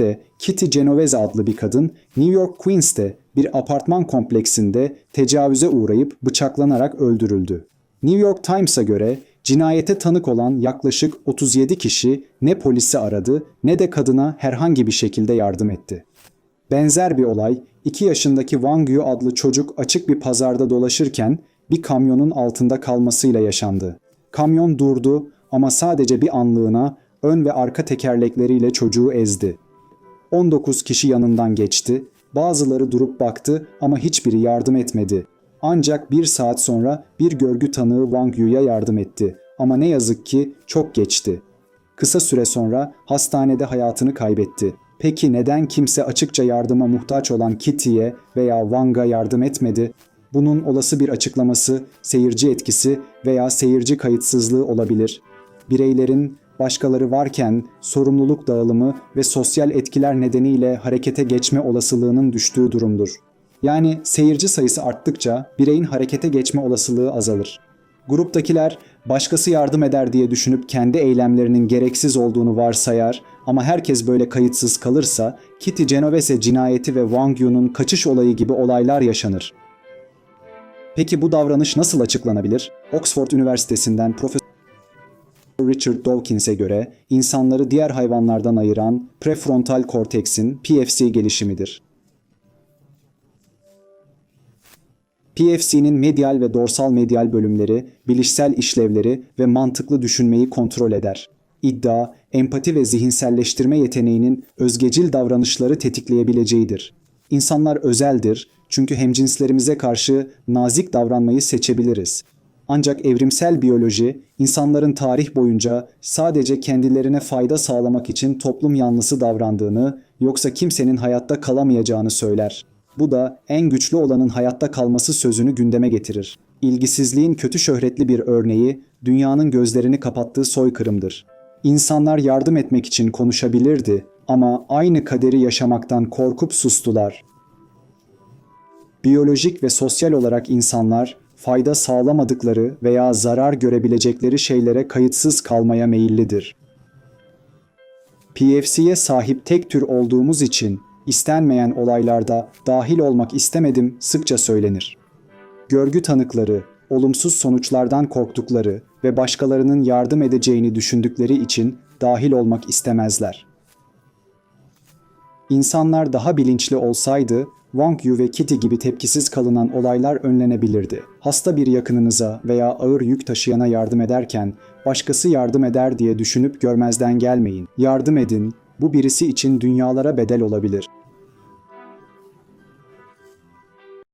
York'te Kitty Genovese adlı bir kadın New York Queens'te bir apartman kompleksinde tecavüze uğrayıp bıçaklanarak öldürüldü. New York Times'a göre cinayete tanık olan yaklaşık 37 kişi ne polisi aradı ne de kadına herhangi bir şekilde yardım etti. Benzer bir olay 2 yaşındaki Wang Yu adlı çocuk açık bir pazarda dolaşırken bir kamyonun altında kalmasıyla yaşandı. Kamyon durdu ama sadece bir anlığına ön ve arka tekerlekleriyle çocuğu ezdi. 19 kişi yanından geçti. Bazıları durup baktı ama hiçbiri yardım etmedi. Ancak bir saat sonra bir görgü tanığı Wang Yu'ya yardım etti. Ama ne yazık ki çok geçti. Kısa süre sonra hastanede hayatını kaybetti. Peki neden kimse açıkça yardıma muhtaç olan Kitty'ye veya Wang'a yardım etmedi? Bunun olası bir açıklaması seyirci etkisi veya seyirci kayıtsızlığı olabilir. Bireylerin başkaları varken sorumluluk dağılımı ve sosyal etkiler nedeniyle harekete geçme olasılığının düştüğü durumdur. Yani seyirci sayısı arttıkça bireyin harekete geçme olasılığı azalır. Gruptakiler başkası yardım eder diye düşünüp kendi eylemlerinin gereksiz olduğunu varsayar ama herkes böyle kayıtsız kalırsa Kitty Genovese cinayeti ve Wang Yu'nun kaçış olayı gibi olaylar yaşanır. Peki bu davranış nasıl açıklanabilir? Oxford Üniversitesi'nden Profesör Richard Dawkins'e göre insanları diğer hayvanlardan ayıran prefrontal korteksin PFC gelişimidir. PFC'nin medyal ve dorsal medyal bölümleri, bilişsel işlevleri ve mantıklı düşünmeyi kontrol eder. İddia, empati ve zihinselleştirme yeteneğinin özgecil davranışları tetikleyebileceğidir. İnsanlar özeldir çünkü hemcinslerimize karşı nazik davranmayı seçebiliriz. Ancak evrimsel biyoloji, insanların tarih boyunca sadece kendilerine fayda sağlamak için toplum yanlısı davrandığını, yoksa kimsenin hayatta kalamayacağını söyler. Bu da en güçlü olanın hayatta kalması sözünü gündeme getirir. İlgisizliğin kötü şöhretli bir örneği, dünyanın gözlerini kapattığı soykırımdır. İnsanlar yardım etmek için konuşabilirdi ama aynı kaderi yaşamaktan korkup sustular. Biyolojik ve sosyal olarak insanlar fayda sağlamadıkları veya zarar görebilecekleri şeylere kayıtsız kalmaya meyillidir. PFC'ye sahip tek tür olduğumuz için istenmeyen olaylarda dahil olmak istemedim sıkça söylenir. Görgü tanıkları, olumsuz sonuçlardan korktukları ve başkalarının yardım edeceğini düşündükleri için dahil olmak istemezler. İnsanlar daha bilinçli olsaydı Wang Yu ve Kitty gibi tepkisiz kalınan olaylar önlenebilirdi. Hasta bir yakınınıza veya ağır yük taşıyana yardım ederken başkası yardım eder diye düşünüp görmezden gelmeyin. Yardım edin, bu birisi için dünyalara bedel olabilir.